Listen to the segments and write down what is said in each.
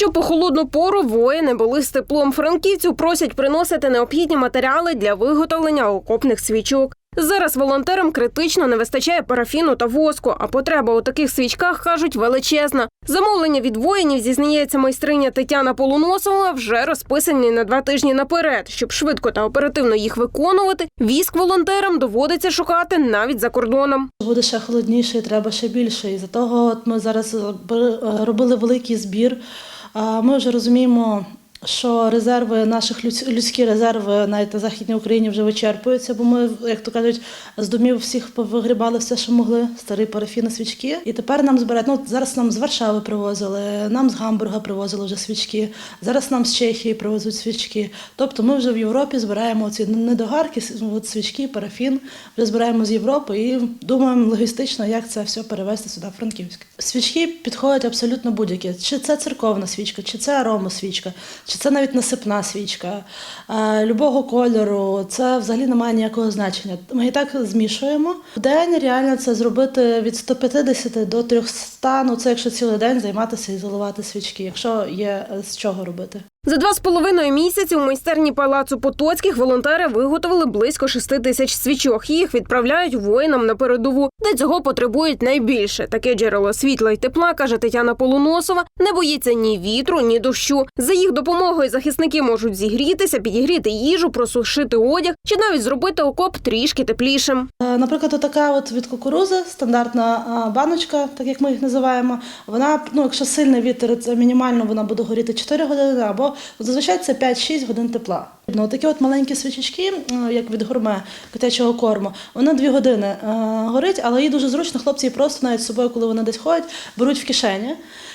Щоб у холодну пору воїни були з теплом франківців, просять приносити необхідні матеріали для виготовлення окопних свічок. Зараз волонтерам критично не вистачає парафіну та воску, а потреба у таких свічках кажуть величезна. Замовлення від воїнів зізнається майстриня Тетяна Полуносова вже розписані на два тижні наперед. Щоб швидко та оперативно їх виконувати, віск волонтерам доводиться шукати навіть за кордоном. Буде ще холодніше треба ще більше. І за того от ми зараз робили великий збір. Ми вже розуміємо, що резерви наших людсь- людські резерви навіть на західній Україні вже вичерпуються, бо ми, як то кажуть, з домів всіх вигрібали все, що могли, старі парафіни, свічки. І тепер нам збирають. Ну зараз нам з Варшави привозили, нам з Гамбурга привозили вже свічки. Зараз нам з Чехії привезуть свічки. Тобто ми вже в Європі збираємо ці недогарки, от свічки, парафін. Вже збираємо з Європи і думаємо логістично, як це все перевезти сюди в Франківськ. Свічки підходять абсолютно будь-які. Чи це церковна свічка, чи це аромасвічка, чи це навіть насипна свічка любого кольору. Це взагалі не має ніякого значення. Ми і так змішуємо. В день реально це зробити від 150 до 300, ну це якщо цілий день займатися і заливати свічки, якщо є з чого робити. За два з половиною місяці у майстерні палацу Потоцьких волонтери виготовили близько шести тисяч свічок. Їх відправляють воїнам на передову, де цього потребують найбільше. Таке джерело світла й тепла, каже Тетяна Полуносова, не боїться ні вітру, ні дощу. За їх допомогою захисники можуть зігрітися, підігріти їжу, просушити одяг чи навіть зробити окоп трішки теплішим. Е, Наприклад, така от від кукурузи, стандартна баночка, так як ми їх називаємо. Вона, ну, якщо сильний вітер, це мінімально вона буде горіти 4 години, або зазвичай це 5-6 годин тепла. Ну, такі от маленькі свічечки, е, як від гурме котячого корму, вона 2 години е, горить, але їй дуже зручно, хлопці її просто навіть з собою, коли вони десь ходять, беруть в кишені.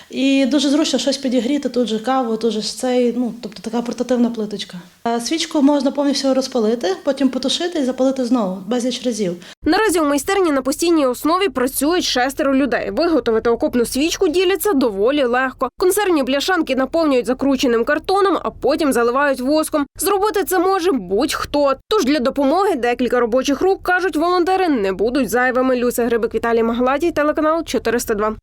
І дуже зручно щось підігріти, тут же каву, тут же цей, ну, тобто така портативна плиточка. Е, Свічку можна повністю розпалити, потім потушити і запалити знову, безліч разів. Наразі у майстерні на постійній основі працюють шестеро людей. Виготовити окопну свічку діляться доволі легко. Консервні бляшанки наповнюють закрученим картоном, а потім заливають воском. Зробити це може будь-хто. Тож для допомоги декілька робочих рук кажуть волонтери не будуть зайвими. Люся Грибик Віталій Магладій, телеканал 402.